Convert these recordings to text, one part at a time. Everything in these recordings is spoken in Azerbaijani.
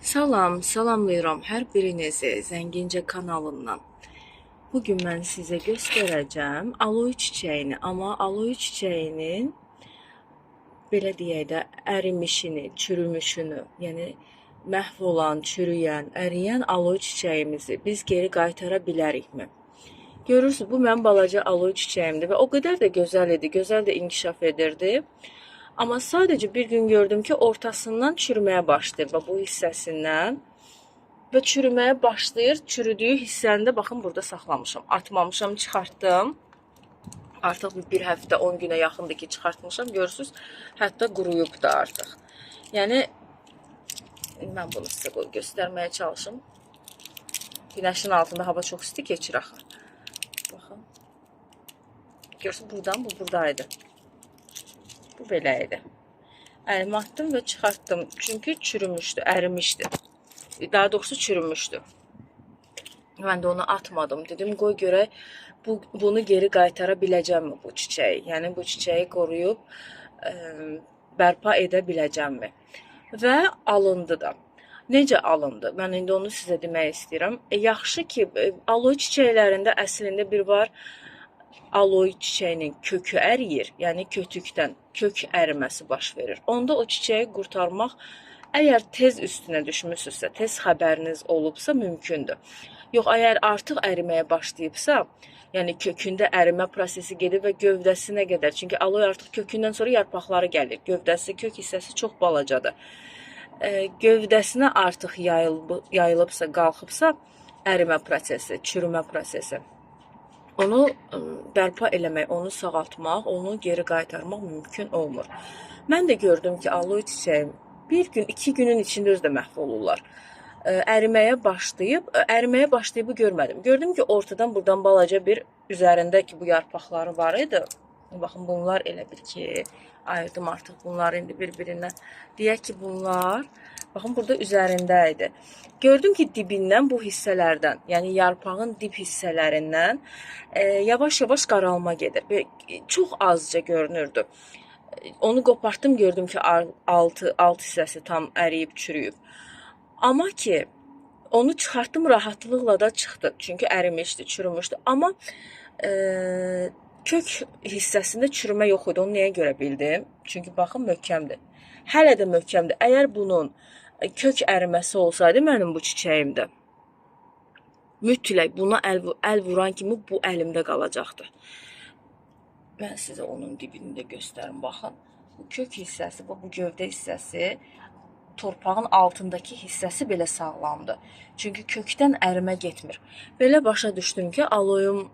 Salam, salamlayıram hər birinizi Zəngincə kanalından. Bugün mən sizə göstərəcəm aloe çiçəyini, amma aloe çiçəyinin belə deyək çürümüşünü, yəni məhv olan, çürüyən, əriyən aloe çiçəyimizi biz geri qaytara bilərikmi? Görürsüz, bu mənim balaca aloe çiçəyimdir və o qədər də gözəl idi, gözəl də inkişaf edirdi. Amma sadəcə bir gün gördüm ki, ortasından çürüməyə başlayır və bu hissəsindən və çürüməyə başlayır. Çürüdüyü hissəni də baxın burada saxlamışam. Atmamışam, çıxartdım. Artıq bir həftə 10 günə yaxındır ki, çıxartmışam. Görürsüz, hətta quruyub da artıq. Yəni mən bunu sizə qoy göstərməyə çalışım. Günəşin altında hava çox isti keçir axı. Baxın. Görürsüz, buradan bu buradaydı. Bu belə idi. Əlimə atdım və çıxartdım. Çünki çürümüşdü, ərimişdi. Daha doğrusu çürümüşdü. Mən də onu atmadım. Dedim, qoy görək bu, bunu geri qaytara biləcəmmi bu çiçəyi? Yəni bu çiçəyi qoruyub ə, bərpa edə biləcəmmi? Və alındı da. Necə alındı? Mən indi onu sizə demək istəyirəm. E, yaxşı ki, e, aloe çiçəklərində əslində bir var aloe çiçəyinin kökü əriyir, yəni kötükdən kök əriməsi baş verir. Onda o çiçəyi qurtarmaq əgər tez üstünə düşmüsünüzsə, tez xəbəriniz olubsa mümkündür. Yox, əgər artıq əriməyə başlayıbsa, yəni kökündə ərimə prosesi gedib və gövdəsinə qədər. Çünki aloe artıq kökündən sonra yarpaqları gəlir. Gövdəsi, kök hissəsi çox balacadır. E, gövdəsinə artıq yayılıb, yayılıbsa, qalxıbsa, ərimə prosesi, çürümə prosesi onu bərpa eləmək, onu sağaltmaq, onu geri qaytarmaq mümkün olmur. Mən də gördüm ki, aloe çiçəyi bir gün, iki günün içində özü də məhv olurlar. Əriməyə başlayıb, əriməyə başlayıbı görmədim. Gördüm ki, ortadan buradan balaca bir üzərində ki, bu yarpaqları var idi. Baxın, bunlar elə bir ki, ayırdım artıq bunları indi bir-birindən. Deyək ki, bunlar baxın burada üzərində idi. Gördüm ki, dibindən bu hissələrdən, yəni yarpağın dib hissələrindən e, yavaş-yavaş qaralma gedir. Və çox azca görünürdü. Onu qopartdım, gördüm ki, altı alt hissəsi tam əriyib, çürüyüb. Amma ki, onu çıxartdım rahatlıqla da çıxdı. Çünki ərimişdi, çürümüşdü. Amma e, kök hissəsində çürümə yox idi. Onu nəyə görə bildim? Çünki baxın möhkəmdir. Hələ də möhkəmdir. Əgər bunun e, kök əriməsi olsaydı mənim bu çiçəyimdə mütləq buna əl, əl vuran kimi bu əlimdə qalacaqdı. Mən sizə onun dibini də göstərim. Baxın, bu kök hissəsi, bu, bu gövdə hissəsi, torpağın altındakı hissəsi belə sağlamdır. Çünki kökdən ərimə getmir. Belə başa düşdüm ki, aloyum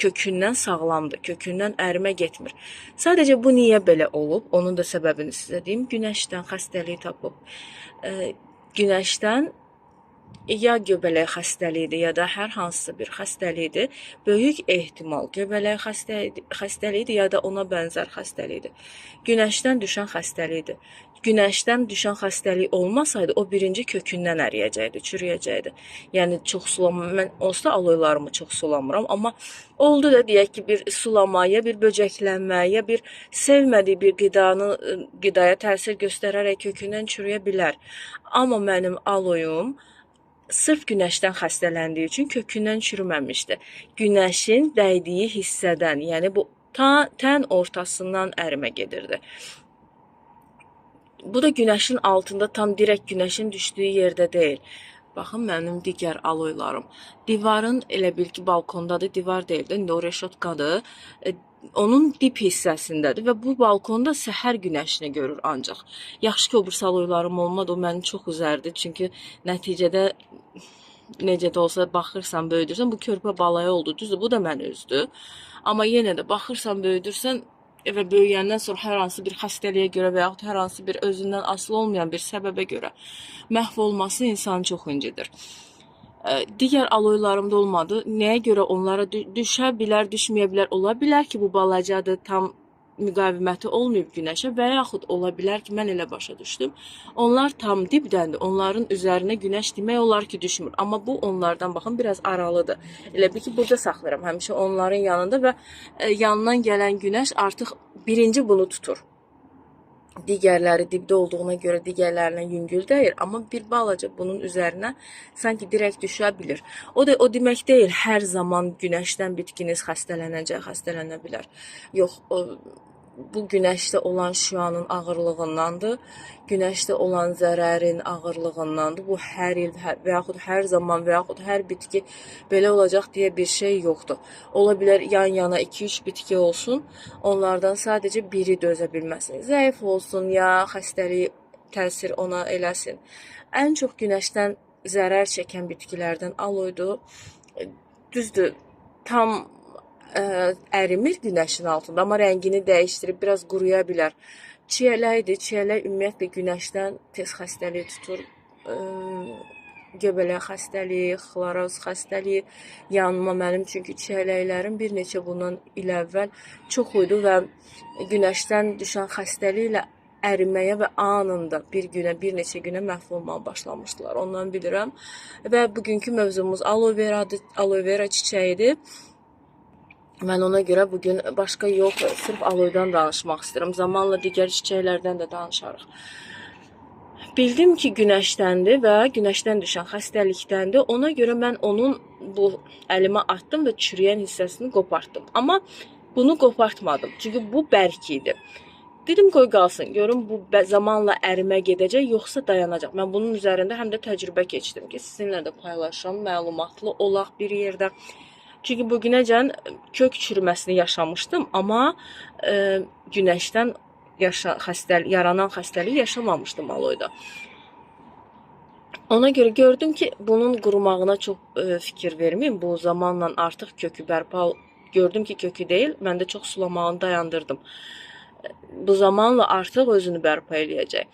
kökündən sağlamdır, kökündən ərimə getmir. Sadəcə bu niyə belə olub? Onun da səbəbini sizə deyim. Günəşdən xəstəlik tapıb. Günəşdən ya göbələk xəstəliyidir, ya da hər hansısa bir xəstəlikdir. Böyük ehtimal göbələk xəstəliyidir, ya da ona bənzər xəstəlikdir. Günəşdən düşən xəstəlikdir. Günəşdən düşən xəstəlik olmasaydı, o birinci kökündən əriyəcəkdi, çürüyəcəkdi. Yəni çox sulama, mən da aloylarımı çox sulamıram, amma oldu da deyək ki, bir sulama, ya bir böcəklənmə, ya bir sevmədiyi bir qidanı qidaya təsir göstərərək kökündən çürüyə bilər. Amma mənim aloyum sırf günəşdən xəstələndiyi üçün kökündən çürüməmişdi. Günəşin dəydiyi hissədən, yəni bu ta, tən ortasından ərimə gedirdi. Bu da günəşin altında tam direkt günəşin düşdüyü yerdə deyil. Baxın mənim digər aloylarım. Divarın elə bil ki, balkondadır, divar deyil də, indi o reşotkadır. E, onun dip hissəsindədir və bu balkonda səhər günəşini görür ancaq. Yaxşı ki, o bir aloylarım olmadı, o məni çox üzərdi. Çünki nəticədə necə də olsa baxırsan, böyüdürsən, bu körpə balaya oldu. Düzdür, bu da məni üzdü. Amma yenə də baxırsan, böyüdürsən və böyüyəndən sonra hər hansı bir xəstəliyə görə və yaxud hər hansı bir özündən asılı olmayan bir səbəbə görə məhv olması insanı çox incidir. Ə, Digər aloylarımda olmadı. Nəyə görə onlara dü- düşə bilər, düşməyə bilər. Ola bilər ki, bu balacadır, tam müqaviməti olmayıb günəşə və yaxud ola bilər ki, mən elə başa düşdüm. Onlar tam dibdəndir. Onların üzərinə günəş demək olar ki, düşmür. Amma bu onlardan baxın biraz aralıdır. Elə bil ki, burada saxlayıram həmişə onların yanında və e, yanından gələn günəş artıq birinci bunu tutur. Digərləri dibdə olduğuna görə digərlərinə yüngül dəyir, amma bir balaca bunun üzərinə sanki direkt düşə bilir. O da o demək deyil, hər zaman günəşdən bitkiniz xəstələnəcək, xəstələnə bilər. Yox, o bu günəşdə olan şüanın ağırlığındandır. Günəşdə olan zərərin ağırlığındandır. Bu hər il hər, və yaxud hər zaman və yaxud hər bitki belə olacaq deyə bir şey yoxdur. Ola bilər yan-yana 2-3 bitki olsun, onlardan sadəcə biri dözə bilməsin. Zəif olsun ya xəstəlik təsir ona eləsin. Ən çox günəşdən zərər çəkən bitkilərdən aloydur. Düzdür, tam ə, ərimir günəşin altında, amma rəngini dəyişdirib biraz quruya bilər. Çiyələkdir. Çiyələk ümumiyyətlə günəşdən tez xəstəlik tutur. Ə, göbələk xəstəliyi, xloroz xəstəliyi yanma mənim çünki çiyələklərim bir neçə bundan il əvvəl çox idi və günəşdən düşən xəstəliklə əriməyə və anında bir günə, bir neçə günə məhv olmağa başlamışdılar. Ondan bilirəm. Və bugünkü mövzumuz aloe veradır, aloe vera çiçəyidir. Mən ona görə bu gün başqa yox, sırf aloedan danışmaq istəyirəm. Zamanla digər çiçəklərdən də danışarıq. Bildim ki, günəşdəndir və günəşdən düşən xəstəlikdəndir. Ona görə mən onun bu əlimə atdım və çürüyən hissəsini qopartdım. Amma bunu qopartmadım. Çünki bu bərk idi. Dedim qoy qalsın, görüm bu zamanla ərimə gedəcək yoxsa dayanacaq. Mən bunun üzərində həm də təcrübə keçdim ki, sizinlə də paylaşım, məlumatlı olaq bir yerdə. Çünki bu günəcən kök çürüməsini yaşamışdım, amma e, günəşdən yaşa xəstəlik yaranan xəstəliyi yaşamamışdım aloyda. Ona görə gördüm ki, bunun qurumağına çox e, fikir verməyim. Bu zamanla artıq kökü bərpa gördüm ki, kökü deyil. Mən də çox sulamağını dayandırdım. Bu zamanla artıq özünü bərpa eləyəcək.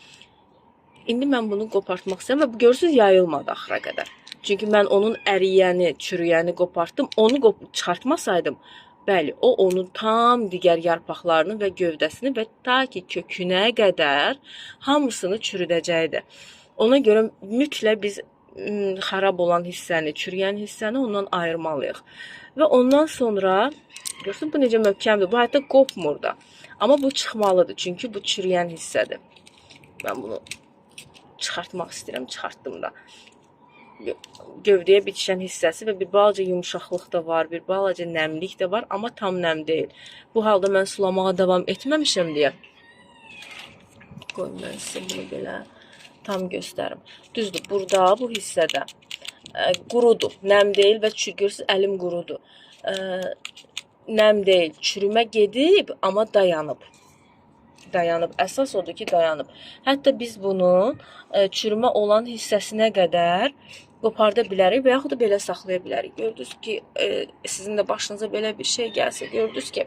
İndi mən bunu qopartmaq istəyirəm və bu görürsüz yayılmadı axıra qədər. Çünki mən onun əriyəni, çürüyəni qopartdım. Onu qop çıxartmasaydım, bəli, o onun tam digər yarpaqlarını və gövdəsini və ta ki kökünə qədər hamısını çürüdəcəkdi. Ona görə mütləq biz xarab olan hissəni, çürüyən hissəni ondan ayırmalıyıq. Və ondan sonra görürsüz bu necə möhkəmdir. Bu hətta qopmur da. Amma bu çıxmalıdır çünki bu çürüyən hissədir. Mən bunu çıxartmaq istəyirəm, çıxartdım da. Gövdəyə bitişən hissəsi və bir balaca yumşaqlıq da var, bir balaca nəmlik də var, amma tam nəm deyil. Bu halda mən sulamağa davam etməmişəm deyə qoy mən sizə bunu belə tam göstərim. Düzdür, burada bu hissədə ə, qurudur, nəm deyil və çürgürsüz əlim qurudur. Ə, nəm deyil, çürümə gedib, amma dayanıb. Dayanıb. Əsas odur ki, dayanıb. Hətta biz bunun ə, çürümə olan hissəsinə qədər qoparda bilərik və yaxud da belə saxlaya bilərik. Gördünüz ki, ə, sizin də başınıza belə bir şey gəlsə, gördünüz ki,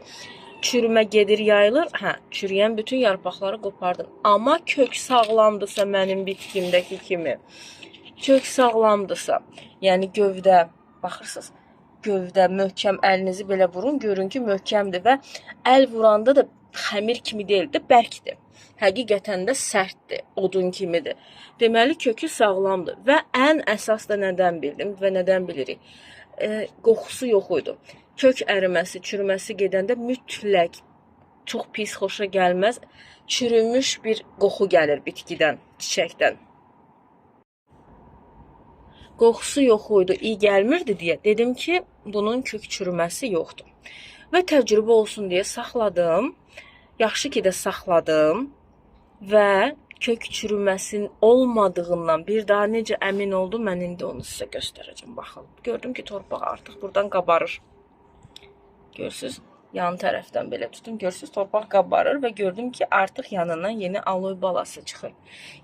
çürümə gedir, yayılır. Hə, çürüyən bütün yarpaqları qopardın. Amma kök sağlamdırsa mənim bitkimdəki kimi, kök sağlamdırsa, yəni gövdə baxırsınız, gövdə möhkəm əlinizi belə vurun, görün ki, möhkəmdir və əl vuranda da xəmir kimi deyil də bərkdir. Həqiqətən də sərtdir, odun kimidir. Deməli kökü sağlamdır və ən əsas da nədən bildim və nədən bilirik? E, qoxusu yox idi. Kök əriməsi, çürüməsi gedəndə mütləq çox pis, xoşa gəlməz, çürümüş bir qoxu gəlir bitkidən, çiçəkdən. Qoxusu yox idi, iyi gəlmirdi deyə dedim ki, bunun kök çürüməsi yoxdur. Və təcrübə olsun deyə saxladım. Yaxşı ki də saxladım və kök çürüməsinin olmadığından bir daha necə əmin oldum, mən indi onu sizə göstərəcəm. Baxın, gördüm ki, torpaq artıq buradan qabarır. Görürsüz? Yan tərəfdən belə tutun. Görürsüz, torpaq qabarır və gördüm ki, artıq yanından yeni aloe balası çıxır.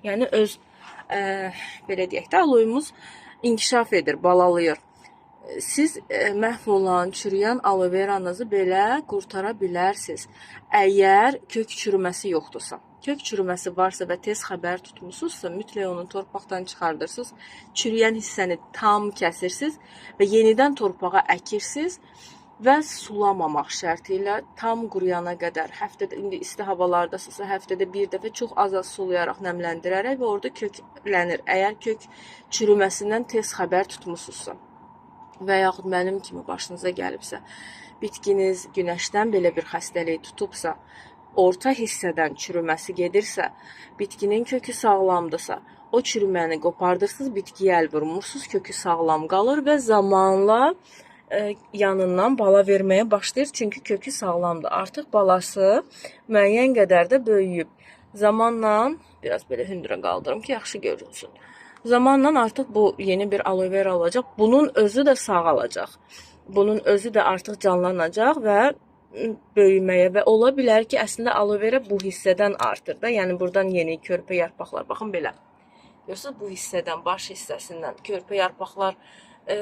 Yəni öz ə, belə deyək də aloyumuz inkişaf edir, balalayır. Siz ə, məhv olan, çürüyən aloe veranızı belə qurtara bilərsiniz. Əgər kök çürüməsi yoxdursa. Kök çürüməsi varsa və tez xəbər tutmusunuzsa, mütləq onu torpaqdan çıxardırsınız. Çürüyən hissəni tam kəsirsiniz və yenidən torpağa əkirsiniz və sulamamaq şərti ilə tam quruyana qədər həftədə indi isti havalardasınızsa həftədə bir dəfə çox az-az sulayaraq nəmləndirərək və orada köklənir. Əgər kök çürüməsindən tez xəbər tutmusunuzsa və yaxud mənim kimi başınıza gəlibsə, bitkiniz günəşdən belə bir xəstəlik tutubsa, orta hissədən çürüməsi gedirsə, bitkinin kökü sağlamdırsa, o çürüməni qopardırsınız, bitkiyə əl vurmursunuz, kökü sağlam qalır və zamanla e, yanından bala verməyə başlayır, çünki kökü sağlamdır. Artıq balası müəyyən qədər də böyüyüb. Zamanla biraz belə hündürə qaldırım ki, yaxşı görünsün. Zamanla artıq bu yeni bir aloe vera olacaq. Bunun özü də sağalacaq. Bunun özü də artıq canlanacaq və ı, böyüməyə və ola bilər ki, əslində aloe vera bu hissədən artır da. Yəni buradan yeni körpə yarpaqlar baxın belə. Görürsüz bu hissədən, baş hissəsindən körpə yarpaqlar e,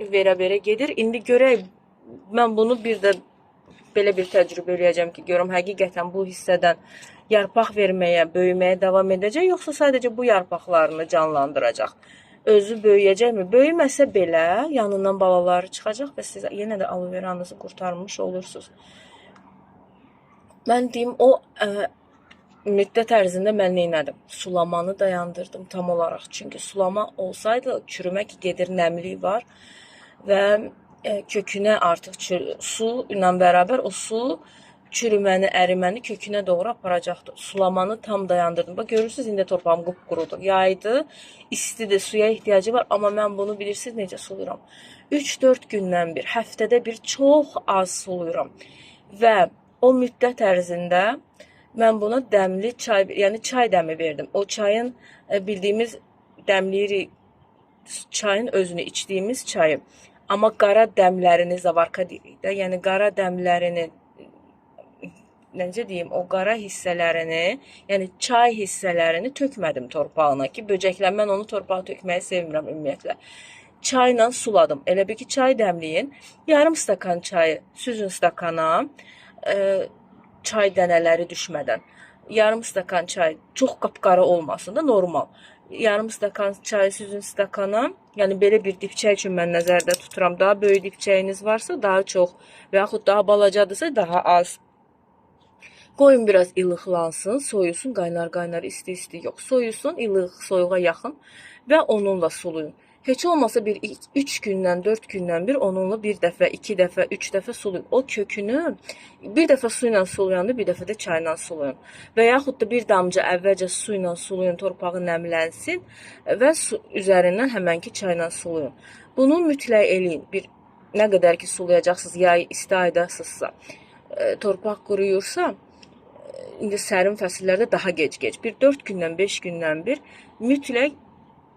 verə-verə gedir. İndi görək mən bunu bir də belə bir təcrübə eləyəcəm ki, görüm həqiqətən bu hissədən yarpaq verməyə, böyüməyə davam edəcək, yoxsa sadəcə bu yarpaqlarını canlandıracaq. Özü böyüyəcəkmi? Böyüməsə belə yanından balaları çıxacaq və siz yenə də aloe veranızı qurtarmış olursunuz. Mən deyim o ə, müddət ərzində mən nə? Sulamanı dayandırdım tam olaraq. Çünki sulama olsaydı çürümək gedir, nəmlik var və e, kökünə artıq çür, su ilə bərabər o su çürüməni, əriməni kökünə doğru aparacaqdı. Sulamanı tam dayandırdım. Bax görürsüz indi torpağım qupqurudur. Yaydı, istidir, suya ehtiyacı var, amma mən bunu bilirsiniz necə sulayıram. 3-4 gündən bir, həftədə bir çox az sulayıram. Və o müddət ərzində mən buna dəmli çay, yəni çay dəmi verdim. O çayın e, bildiyimiz dəmləyirik çayın özünü içdiyimiz çayı. Amma qara dəmlərini zavarka deyirik də. Yəni qara dəmlərini necə deyim, o qara hissələrini, yəni çay hissələrini tökmədim torpağına ki, böcəklər mən onu torpağa tökməyi sevmirəm ümumiyyətlə. Çayla suladım. Elə bir ki, çay dəmləyin. Yarım stakan çayı süzün stakana, e, çay dənələri düşmədən. Yarım stakan çay çox qapqara olmasın da normal. Yarım stakan çay süzün stakana. Yəni belə bir dipçək üçün mən nəzərdə tuturam. Daha böyük dipçəyiniz varsa daha çox və yaxud daha balacadırsa daha az. Qoyun biraz ilıqlansın, soyusun, qaynar-qaynar, isti-isti yox. Soyusun, ilıq, soyuğa yaxın və onunla sulayın. Heç olmasa bir 3 gündən, 4 gündən bir onunla bir dəfə, 2 dəfə, 3 dəfə sulayın. O kökünü bir dəfə su ilə sulayanda, bir dəfə də çayla sulayın. Və yaxud da bir damcı əvvəlcə su ilə sulayın, torpağı nəmlənsin və su üzərindən həmənki çayla sulayın. Bunu mütləq eləyin. Bir nə qədər ki sulayacaqsınız, yay isti aydasınızsa, e, torpaq quruyursa, indi sərin fəsillərdə daha gec-gec, bir 4 gündən, 5 gündən bir mütləq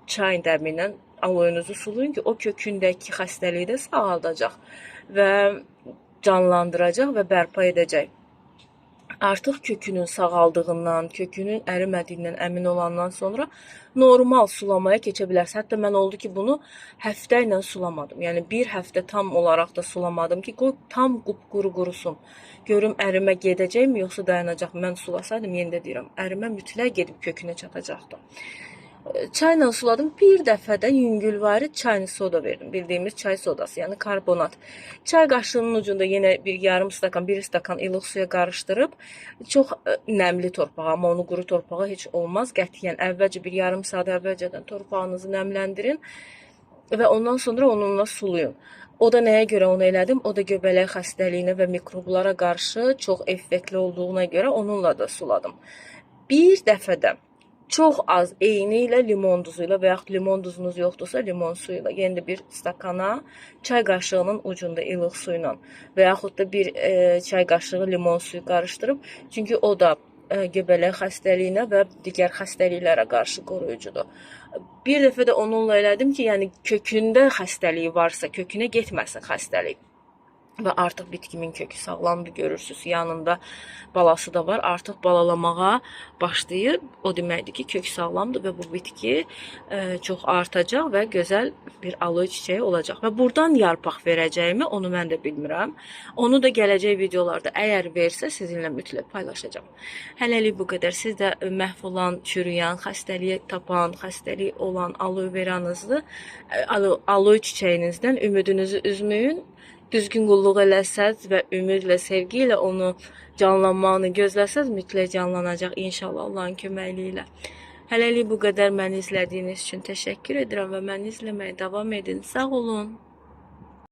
çay dəmi ilə aloyunuzu sulayın ki, o kökündəki xəstəliyi də sağaldacaq və canlandıracaq və bərpa edəcək. Artıq kökünün sağaldığından, kökünün ərimədiyindən əmin olandan sonra normal sulamaya keçə bilərsiniz. Hətta mən oldu ki, bunu həftə ilə sulamadım. Yəni bir həftə tam olaraq da sulamadım ki, qoy tam qupquru qurusun. Görüm ərimə gedəcəkmi yoxsa dayanacaq. Mən sulasaydım yenə də deyirəm, ərimə mütləq gedib kökünə çatacaqdı. Çayla suladım. Bir dəfə də yüngülvari çayını soda verdim. Bildiyimiz çay sodası, yəni karbonat. Çay qaşığının ucunda yenə bir yarım stakan, bir stakan ilıq suya qarışdırıb çox ə, nəmli torpağa, amma onu quru torpağa heç olmaz qətiyyən. Əvvəlcə bir yarım saat əvvəlcədən torpağınızı nəmləndirin və ondan sonra onunla sulayın. O da nəyə görə onu elədim? O da göbələk xəstəliyinə və mikroblara qarşı çox effektli olduğuna görə onunla da suladım. Bir dəfədə çox az eyni ilə limon duzu ilə və yaxud limon duzunuz yoxdursa limon suyu ilə yenə də bir stakana çay qaşığının ucunda ilıq su ilə və yaxud da bir e, çay qaşığı limon suyu qarışdırıb çünki o da e, göbələk xəstəliyinə və digər xəstəliklərə qarşı qoruyucudur. Bir dəfə də onunla elədim ki, yəni kökündə xəstəliyi varsa, kökünə getməsin xəstəlik və artıq bitkimin kökü sağlamdır görürsüz. Yanında balası da var. Artıq balalamağa başlayır. O deməkdir ki, kök sağlamdır və bu bitki e, çox artacaq və gözəl bir aloe çiçəyi olacaq. Və burdan yarpaq verəcəyimi onu mən də bilmirəm. Onu da gələcək videolarda əgər versə sizinlə mütləq paylaşacağam. Hələlik bu qədər. Siz də məhv olan, çürüyən, xəstəliyə tapan, xəstəlik olan aloe veranızı, e, alo- aloe çiçəyinizdən ümidinizi üzməyin düzgün qulluq eləsəz və ümidlə, sevgi ilə onu canlanmağını gözləsəz mütləq canlanacaq inşallah Allahın köməkliyi ilə. Hələlik bu qədər məni izlədiyiniz üçün təşəkkür edirəm və məni izləməyə davam edin. Sağ olun.